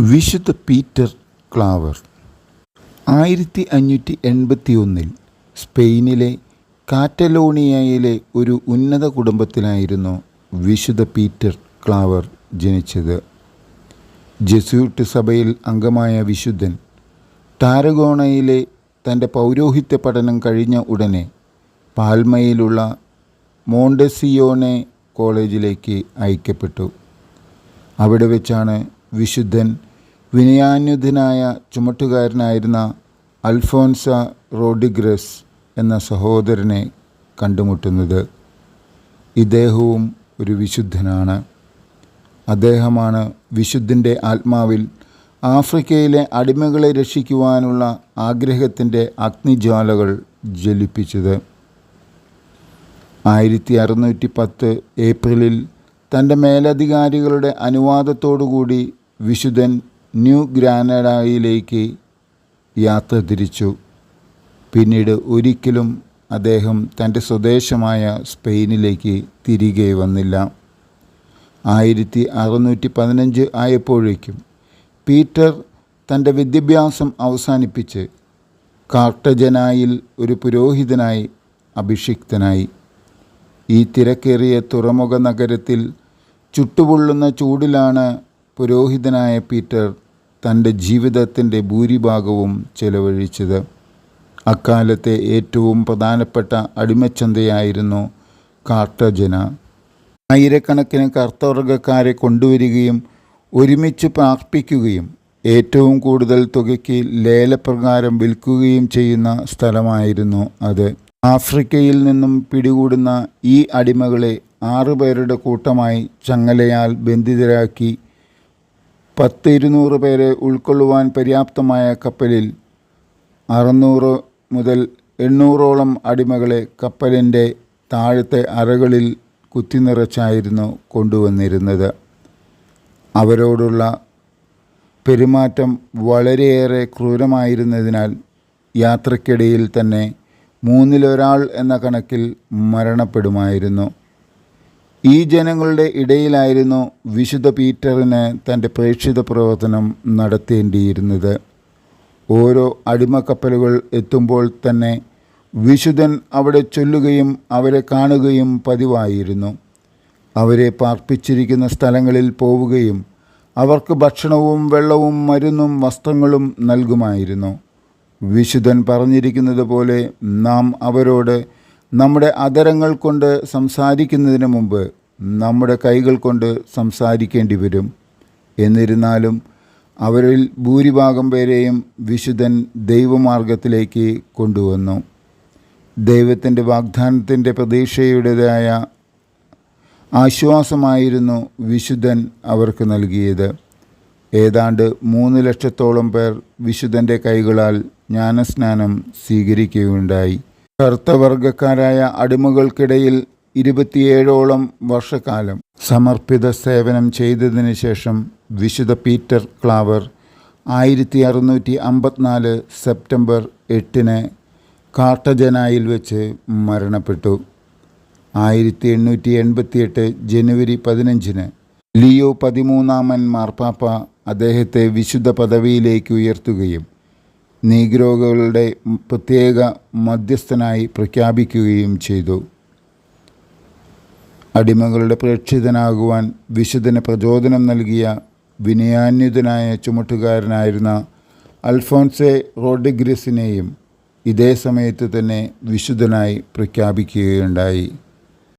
വിശുദ്ധ Peter Claver. ആയിരത്തി അഞ്ഞൂറ്റി എൺപത്തി ഒന്നിൽ സ്പെയിനിലെ കാറ്റലോണിയയിലെ ഒരു ഉന്നത കുടുംബത്തിലായിരുന്നു വിശുദ്ധ പീറ്റർ ക്ലാവർ ജനിച്ചത്. ജെസ്യൂട്ട് സഭയിൽ അംഗമായ വിശുദ്ധൻ ടാരഗോണയിലെ തന്റെ പൗരോഹിത്യ പഠനം കഴിഞ്ഞ ഉടനെ പാൽമയിലുള്ള മോണ്ടസിയോനെ കോളേജിലേക്ക് അയക്കപ്പെട്ടു. അവിടെ വെച്ചാണ് വിശുദ്ധൻ വിനയാന്യുതനായ ചുമട്ടുകാരനായിരുന്ന അൽഫോൻസ റോഡിഗ്രസ് എന്ന സഹോദരനെ കണ്ടുമുട്ടുന്നത് ഇദ്ദേഹവും ഒരു വിശുദ്ധനാണ്. അദ്ദേഹമാണ് വിശുദ്ധന്റെ ആത്മാവിൽ ആഫ്രിക്കയിലെ അടിമകളെ രക്ഷിക്കുവാനുള്ള ആഗ്രഹത്തിന്റെ അഗ്നിജ്വാലകൾ ജ്വലിപ്പിച്ചത്. ആയിരത്തി അറുന്നൂറ്റി പത്ത് ഏപ്രിലിൽ തന്റെ മേലധികാരികളുടെ അനുവാദത്തോടുകൂടി വിശുദ്ധൻ ന്യൂ ഗ്രാനഡയിലേക്ക് യാത്ര തിരിച്ചു. പിന്നീട് ഒരിക്കലും അദ്ദേഹം തന്റെ സ്വദേശമായ സ്പെയിനിലേക്ക് തിരികെ വന്നില്ല. ആയിരത്തി അറുന്നൂറ്റി പതിനഞ്ച് ആയപ്പോഴേക്കും പീറ്റർ തന്റെ വിദ്യാഭ്യാസം അവസാനിപ്പിച്ച് കാർട്ടജനായിൽ ഒരു പുരോഹിതനായി അഭിഷിക്തനായി. ഈ തിരക്കേറിയ തുറമുഖ നഗരത്തിൽ ചുട്ടുപൊള്ളുന്ന ചൂടിലാണ് പുരോഹിതനായ പീറ്റർ തന്റെ ജീവിതത്തിന്റെ ഭൂരിഭാഗവും ചെലവഴിച്ചത്. അക്കാലത്തെ ഏറ്റവും പ്രധാനപ്പെട്ട അടിമച്ചന്തയായിരുന്നു കാർട്ടജന ആയിരക്കണക്കിന് കർത്തവർഗക്കാരെ കൊണ്ടുവരികയും ഒരുമിച്ച് പ്രാർപ്പിക്കുകയും ഏറ്റവും കൂടുതൽ തുകയ്ക്ക് ലേലപ്രകാരം വിൽക്കുകയും ചെയ്യുന്ന സ്ഥലമായിരുന്നു അത്. ആഫ്രിക്കയിൽ നിന്നും പിടികൂടുന്ന ഈ അടിമകളെ ആറുപേരുടെ കൂട്ടമായി ചങ്ങലയാൽ ബന്ധിതരാക്കി പത്ത് ഇരുന്നൂറ് പേരെ ഉൾക്കൊള്ളുവാൻ പര്യാപ്തമായ കപ്പലിൽ അറുന്നൂറ് മുതൽ എണ്ണൂറോളം അടിമകളെ കപ്പലിന്റെ താഴത്തെ അറകളിൽ കുത്തിനിറച്ചായിരുന്നു കൊണ്ടുവന്നിരുന്നത്. അവരോടുള്ള പെരുമാറ്റം വളരെയേറെ ക്രൂരമായിരുന്നതിനാൽ യാത്രക്കിടയിൽ തന്നെ മൂന്നിലൊരാൾ എന്ന കണക്കിൽ മരണപ്പെടുമായിരുന്നു. ഈ ജനങ്ങളുടെ ഇടയിലായിരുന്നു വിശുദ്ധ പീറ്ററിന് തന്റെ പ്രേക്ഷിത പ്രവർത്തനം നടത്തേണ്ടിയിരുന്നത്. ഓരോ അടിമക്കപ്പലുകൾ എത്തുമ്പോൾ തന്നെ വിശുദ്ധൻ അവിടെ ചൊല്ലുകയും അവരെ കാണുകയും പതിവായിരുന്നു. അവരെ പാർപ്പിച്ചിരിക്കുന്ന സ്ഥലങ്ങളിൽ പോവുകയും അവർക്ക് ഭക്ഷണവും വെള്ളവും മരുന്നും വസ്ത്രങ്ങളും നൽകുമായിരുന്നു. വിശുദ്ധൻ പറഞ്ഞിരിക്കുന്നത് പോലെ നാം അവരോട് നമ്മുടെ അതരങ്ങൾ കൊണ്ട് സംസാരിക്കുന്നതിന് മുമ്പ് നമ്മുടെ കൈകൾ കൊണ്ട് സംസാരിക്കേണ്ടി വരും. എന്നിരുന്നാലും അവരിൽ ഭൂരിഭാഗം പേരെയും വിശുദ്ധൻ ദൈവമാർഗത്തിലേക്ക് കൊണ്ടുവന്നു. ദൈവത്തിന്റെ വാഗ്ദാനത്തിന്റെ പ്രതീക്ഷയുടേതായ ആശ്വാസമായിരുന്നു വിശുദ്ധൻ അവർക്ക് നൽകിയത്. ഏതാണ്ട് മൂന്ന് ലക്ഷത്തോളം പേർ വിശുദ്ധന്റെ കൈകളാൽ ജ്ഞാനസ്നാനം സ്വീകരിക്കുകയുണ്ടായി. കറുത്തവർഗക്കാരായ അടിമകൾക്കിടയിൽ ഇരുപത്തിയേഴോളം വർഷക്കാലം സമർപ്പിത സേവനം ചെയ്തതിന് ശേഷം വിശുദ്ധ പീറ്റർ ക്ലാവർ ആയിരത്തി അറുന്നൂറ്റി അമ്പത്തിനാല് സെപ്റ്റംബർ എട്ടിന് കാട്ടജനായിൽ വെച്ച് മരണപ്പെട്ടു. ആയിരത്തി എണ്ണൂറ്റി എൺപത്തിയെട്ട് ജനുവരി പതിനഞ്ചിന് ലിയോ പതിമൂന്നാമൻ മാർപ്പാപ്പ അദ്ദേഹത്തെ വിശുദ്ധ പദവിയിലേക്ക് ഉയർത്തുകയും നീഗ്രോകളുടെ പ്രത്യേക മധ്യസ്ഥനായി പ്രഖ്യാപിക്കുകയും ചെയ്തു. അടിമകളുടെ പ്രേക്ഷിതനാകുവാൻ വിശുദ്ധന് പ്രചോദനം നൽകിയ വിനയാന്യുതനായ ചുമട്ടുകാരനായിരുന്ന അൽഫോൻസെ റോഡിഗ്രിസിനെയും ഇതേ സമയത്ത് തന്നെ വിശുദ്ധനായി പ്രഖ്യാപിക്കുകയുണ്ടായി.